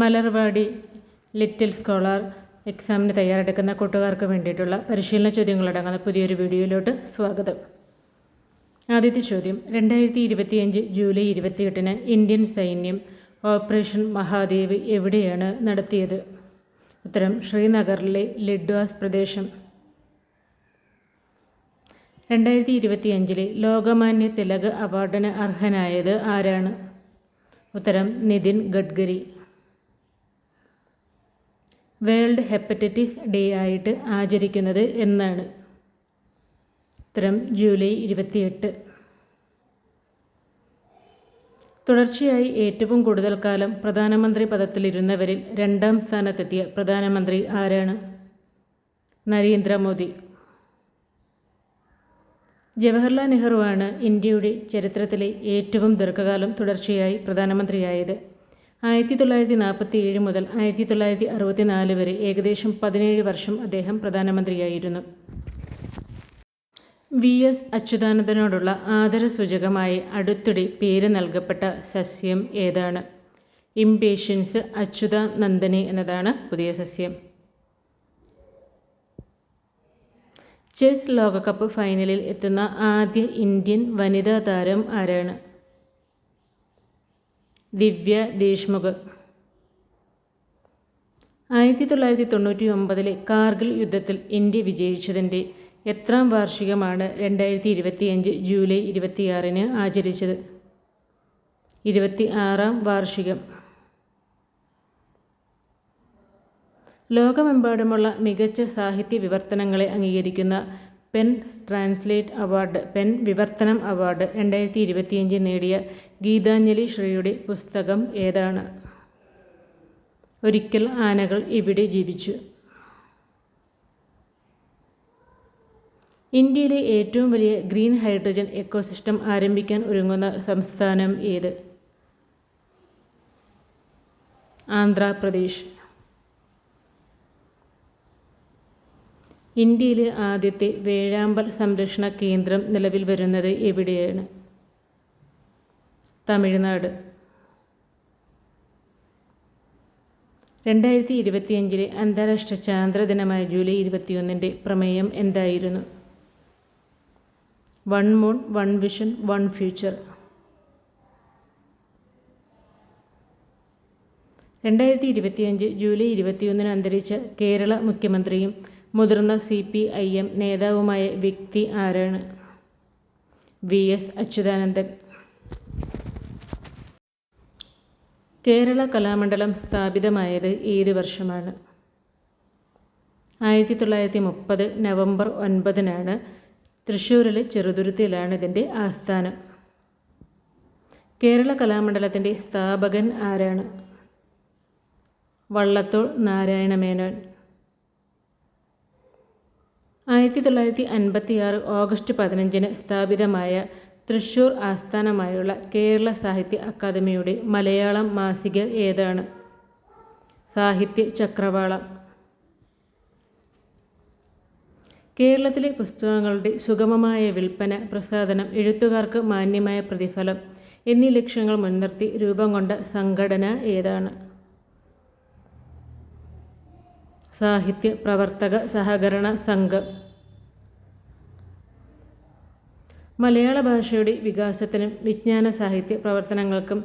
Malarvadi little scholar എക്സാമിന് തയ്യാറെടുക്കുന്ന കൂട്ടുകാർക്ക് വേണ്ടിയിട്ടുള്ള പരിശീലന ചോദ്യങ്ങളടങ്ങുന്ന പുതിയൊരു വീഡിയോയിലോട്ട് സ്വാഗതം. ആദ്യത്തെ ചോദ്യം രണ്ടായിരത്തി ഇരുപത്തിയഞ്ച് ജൂലൈ ഇരുപത്തിയെട്ടിന് ഇന്ത്യൻ സൈന്യം ഓപ്പറേഷൻ മഹാദേവ് എവിടെയാണ് നടത്തിയത്? ഉത്തരം ശ്രീനഗറിലെ ലിഡ്വാസ് പ്രദേശം. രണ്ടായിരത്തി ഇരുപത്തിയഞ്ചിലെ ലോകമാന്യ തിലക് അവാർഡിന് അർഹനായത് ആരാണ്? ഉത്തരം Nitin Gadkari. World hepatitis day ആയിട്ട് ആചരിക്കുന്നത് എന്നാണ്. ഉത്തരം ജൂലൈ ഇരുപത്തിയെട്ട്. തുടർച്ചയായി ഏറ്റവും കൂടുതൽ കാലം പ്രധാനമന്ത്രി പദത്തിലിരുന്നവരിൽ രണ്ടാം സ്ഥാനത്തെത്തിയ പ്രധാനമന്ത്രി ആരാണ്? നരേന്ദ്രമോദി. ജവഹർലാൽ നെഹ്റുവാണ് ഇന്ത്യയുടെ ചരിത്രത്തിലെ ഏറ്റവും ദീർഘകാലം തുടർച്ചയായി പ്രധാനമന്ത്രിയായത്. ആയിരത്തി തൊള്ളായിരത്തി നാൽപ്പത്തി ഏഴ് മുതൽ ആയിരത്തി തൊള്ളായിരത്തി അറുപത്തി നാല് വരെ ഏകദേശം പതിനേഴ് വർഷം അദ്ദേഹം പ്രധാനമന്ത്രിയായിരുന്നു. വി. എസ്. അച്യുതാനന്ദനോടുള്ള ആദരസൂചകമായി അടുത്തിടെ പേര് നൽകപ്പെട്ട സസ്യം ഏതാണ്? ഇംപേഷ്യൻസ് അച്യുതാനന്ദനെ എന്നതാണ് പുതിയ സസ്യം. ചെസ് ലോകകപ്പ് ഫൈനലിൽ എത്തുന്ന ആദ്യ ഇന്ത്യൻ വനിതാ താരം ആരാണ്? ദിവ്യ ദേശ്മുഖ്. ആയിരത്തി തൊള്ളായിരത്തി തൊണ്ണൂറ്റി ഒമ്പതിലെ കാർഗിൽ യുദ്ധത്തിൽ ഇന്ത്യ വിജയിച്ചതിന്റെ എത്രാം വാർഷികമാണ് രണ്ടായിരത്തി ഇരുപത്തിയഞ്ച് ജൂലൈ ഇരുപത്തിയാറിന് ആചരിച്ചത്? ഇരുപത്തി ആറാം വാർഷികം. ലോകമെമ്പാടുമുള്ള മികച്ച സാഹിത്യ വിവർത്തനങ്ങളെ അംഗീകരിക്കുന്ന പെൻ ട്രാൻസ്ലേറ്റ് അവാർഡ് പെൻ വിവർത്തനം അവാർഡ് രണ്ടായിരത്തി ഇരുപത്തിയഞ്ച് നേടിയ ഗീതാഞ്ജലി ശ്രീയുടെ പുസ്തകം ഏതാണ്? ഒരിക്കൽ ആനകൾ ഇവിടെ ജീവിച്ചു. ഇന്ത്യയിലെ ഏറ്റവും വലിയ ഗ്രീൻ ഹൈഡ്രജൻ എക്കോസിസ്റ്റം ആരംഭിക്കാൻ ഒരുങ്ങുന്ന സംസ്ഥാനം ഏത്? ആന്ധ്രാപ്രദേശ്. ഇന്ത്യയിലെ ആദ്യത്തെ വേഴാമ്പൽ സംരക്ഷണ കേന്ദ്രം നിലവിൽ വരുന്നത് എവിടെയാണ്? തമിഴ്നാട്. രണ്ടായിരത്തി ഇരുപത്തിയഞ്ചിലെ അന്താരാഷ്ട്ര ചാന്ദ്രദിനമായ ജൂലൈ ഇരുപത്തിയൊന്നിന്റെ പ്രമേയം എന്തായിരുന്നു? One moon one vision one future. രണ്ടായിരത്തി ഇരുപത്തിയഞ്ച് ജൂലൈ ഇരുപത്തിയൊന്നിന് അന്തരിച്ച കേരള മുഖ്യമന്ത്രിയും മുതിർന്ന സി പി ഐ എം നേതാവുമായ വ്യക്തി ആരാണ്? V S Achuthanandan. Kerala Kalamandalam സ്ഥാപിതമായത് ഏത് വർഷമാണ്? ആയിരത്തി തൊള്ളായിരത്തി മുപ്പത് നവംബർ ഒൻപതിനാണ് തൃശ്ശൂരിലെ ചെറുതുരുത്തിയിലാണ് ഇതിന്റെ ആസ്ഥാനം. കേരള കലാമണ്ഡലത്തിന്റെ സ്ഥാപകൻ ആരാണ്? വള്ളത്തോൾ നാരായണ മേനോൻ. ആയിരത്തി തൊള്ളായിരത്തി അൻപത്തി ആറ് ഓഗസ്റ്റ് പതിനഞ്ചിന് സ്ഥാപിതമായ തൃശൂർ ആസ്ഥാനമായുള്ള കേരള സാഹിത്യ അക്കാദമിയുടെ മലയാളം മാസിക ഏതാണ്? സാഹിത്യ ചക്രവാളം. കേരളത്തിലെ പുസ്തകങ്ങളുടെ സുഗമമായ വിൽപ്പന പ്രസാദനം എഴുത്തുകാർക്ക് മാന്യമായ പ്രതിഫലം എന്നീ ലക്ഷ്യങ്ങൾ മുൻനിർത്തി രൂപം കൊണ്ട സംഘടന ഏതാണ്? സാഹിത്യ പ്രവർത്തക സഹകരണ സംഘം. മലയാള ഭാഷയുടെ വികാസത്തിനും വിജ്ഞാന സാഹിത്യ പ്രവർത്തനങ്ങൾക്കും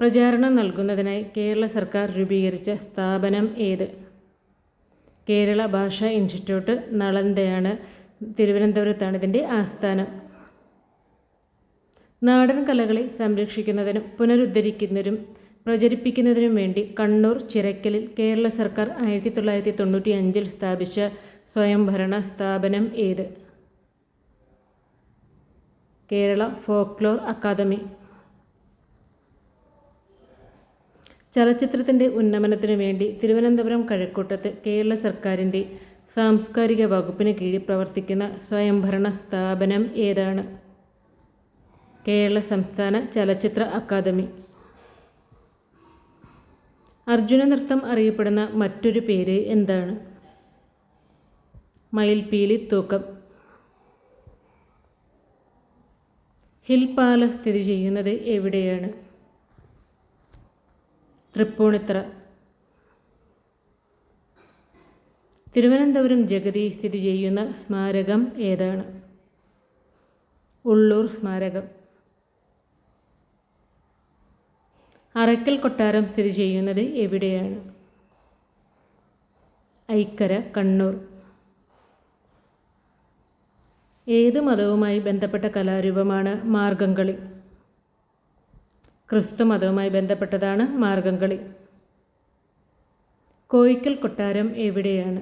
പ്രചാരണം നൽകുന്നതിനായി കേരള സർക്കാർ രൂപീകരിച്ച സ്ഥാപനം ഏത്? കേരള ഭാഷാ ഇൻസ്റ്റിറ്റ്യൂട്ട് നളന്തയാണ്? തിരുവനന്തപുരത്താണ് ഇതിന്റെ ആസ്ഥാനം. നാടൻ കലകളെ സംരക്ഷിക്കുന്നതിനും പുനരുദ്ധരിക്കുന്നതിനും പ്രചരിപ്പിക്കുന്നതിനും വേണ്ടി കണ്ണൂർ ചിരക്കലിൽ കേരള സർക്കാർ ആയിരത്തി തൊള്ളായിരത്തി തൊണ്ണൂറ്റി അഞ്ചിൽ സ്ഥാപിച്ച സ്വയംഭരണ സ്ഥാപനം ഏത്? Kerala folklore academy. ചലച്ചിത്രത്തിന്റെ ഉന്നമനത്തിനു വേണ്ടി തിരുവനന്തപുരം കഴക്കൂട്ടത്ത് കേരള സർക്കാരിന്റെ സാംസ്കാരിക വകുപ്പിന് കീഴിൽ പ്രവർത്തിക്കുന്ന സ്വയംഭരണ സ്ഥാപനം ഏതാണ്? കേരള സംസ്ഥാന ചലച്ചിത്ര അക്കാദമി. അർജുന നൃത്തം അറിയപ്പെടുന്ന മറ്റൊരു പേര് എന്താണ്? മയിൽപീലി തൂക്കം. ഹിൽ പാലസ് സ്ഥിതി ചെയ്യുന്നത് എവിടെയാണ്? തൃപ്പൂണിത്ര തിരുവനന്തപുരം ജഗതി സ്ഥിതി ചെയ്യുന്ന സ്മാരകം ഏതാണ്? ഉള്ളൂർ സ്മാരകം. അറയ്ക്കൽ കൊട്ടാരം സ്ഥിതി ചെയ്യുന്നത് എവിടെയാണ്? ഐക്കര കണ്ണൂർ. ഏതു മതവുമായി ബന്ധപ്പെട്ട കലാരൂപമാണ് മാർഗംകളി? ക്രിസ്തു മതവുമായി ബന്ധപ്പെട്ടതാണ് മാർഗംകളി. കോയിക്കൽ കൊട്ടാരം എവിടെയാണ്?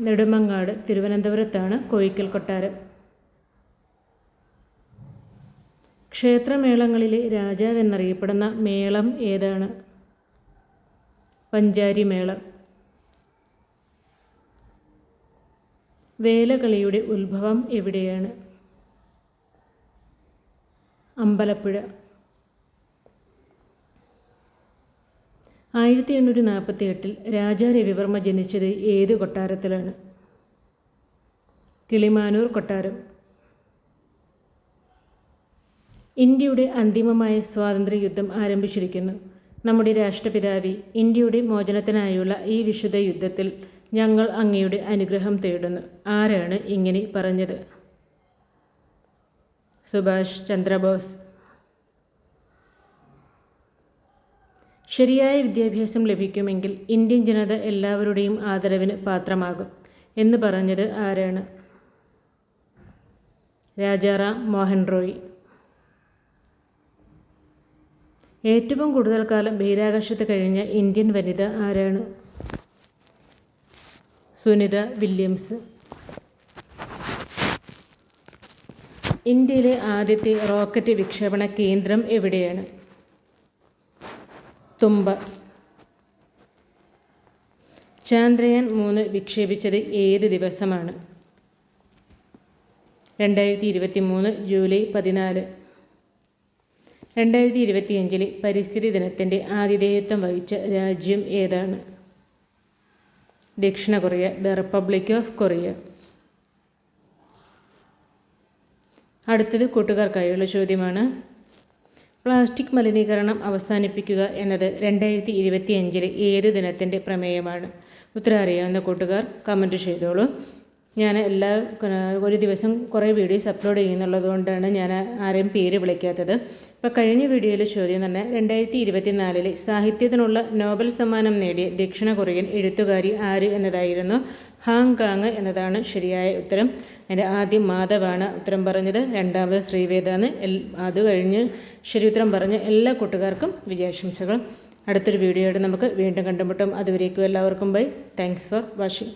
നെടുമങ്ങാട് തിരുവനന്തപുരത്താണ് കോയിക്കൽ കൊട്ടാരം. ക്ഷേത്രമേളങ്ങളിലെ രാജാവെന്നറിയപ്പെടുന്ന മേളം ഏതാണ്? പഞ്ചാരി മേളം വേലകളിയുടെ ഉത്ഭവം എവിടെയാണ്? അമ്പലപ്പുഴ. ആയിരത്തി എണ്ണൂറ്റി നാൽപ്പത്തി എട്ടിൽ രാജാ രവിവർമ്മ ജനിച്ചത് ഏത് കൊട്ടാരത്തിലാണ്? കിളിമാനൂർ കൊട്ടാരം. ഇന്ത്യയുടെ അന്തിമമായ സ്വാതന്ത്ര്യ യുദ്ധം ആരംഭിച്ചിരിക്കുന്നു. നമ്മുടെ രാഷ്ട്രപിതാവി ഇന്ത്യയുടെ മോചനത്തിനായുള്ള ഈ വിശുദ്ധ യുദ്ധത്തിൽ ഞങ്ങൾ അങ്ങയുടെ അനുഗ്രഹം തേടുന്നു. ആരാണ് ഇങ്ങനെ പറഞ്ഞത്? സുഭാഷ് ചന്ദ്രബോസ്. ശരിയായ വിദ്യാഭ്യാസം ലഭിക്കുമെങ്കിൽ ഇന്ത്യൻ ജനത എല്ലാവരുടെയും ആദരവിന് പാത്രമാകും എന്ന് പറഞ്ഞത് ആരാണ്? രാജാറാം മോഹൻ റോയ്. ഏറ്റവും കൂടുതൽ കാലം ബഹിരാകാശത്ത് കഴിഞ്ഞ ഇന്ത്യൻ വനിത ആരാണ്? സുനിത വില്യംസ്. ഇന്ത്യയിലെ ആദ്യത്തെ റോക്കറ്റ് വിക്ഷേപണ കേന്ദ്രം എവിടെയാണ്? തുമ്പ ചാന്ദ്രയാൻ മൂന്ന് വിക്ഷേപിച്ചത് ഏത് ദിവസമാണ്? രണ്ടായിരത്തി ഇരുപത്തി മൂന്ന് ജൂലൈ പതിനാല്. രണ്ടായിരത്തി ഇരുപത്തിയഞ്ചിലെ പരിസ്ഥിതി ദിനത്തിന്റെ ആതിഥേയത്വം വഹിച്ച രാജ്യം ഏതാണ്? ദക്ഷിണ Korea the republic of Korea. അടുത്തത് കൂട്ടുകാർക്കായുള്ള ചോദ്യമാണ്. പ്ലാസ്റ്റിക് മലിനീകരണം അവസാനിപ്പിക്കുക എന്നത് രണ്ടായിരത്തി ഇരുപത്തി അഞ്ചിലെ ഏത് ദിനത്തിന്റെ പ്രമേയമാണ്? ഉത്തരം അറിയാവുന്ന കൂട്ടുകാർ കമന്റ് ചെയ്തോളൂ. ഞാൻ എല്ലാ ഒരു ദിവസം കുറേ വീഡിയോസ് അപ്ലോഡ് ചെയ്യുന്നുള്ളത് കൊണ്ടാണ് ഞാൻ ആരെയും പേര് വിളിക്കാത്തത്. ഇപ്പോൾ കഴിഞ്ഞ വീഡിയോയിൽ ചോദ്യം തന്നെ രണ്ടായിരത്തി ഇരുപത്തിനാലിലെ സാഹിത്യത്തിനുള്ള നോബൽ സമ്മാനം നേടിയ ദക്ഷിണ കൊറിയൻ എഴുത്തുകാരി ആര് എന്നതായിരുന്നു? ഹാങ്കാങ് എന്നതാണ് ശരിയായ ഉത്തരം. എന്റെ ആദ്യം മാധവാണ് ഉത്തരം പറഞ്ഞത് രണ്ടാമത് ശ്രീവേദാണ്. അത് കഴിഞ്ഞ് ശരി ഉത്തരം പറഞ്ഞ എല്ലാ കൂട്ടുകാർക്കും വിജയാശംസകൾ. അടുത്തൊരു വീഡിയോയുടെ നമുക്ക് വീണ്ടും കണ്ടുമുട്ടും. അതുവരേക്കും എല്ലാവർക്കും ബൈ. Thanks for watching.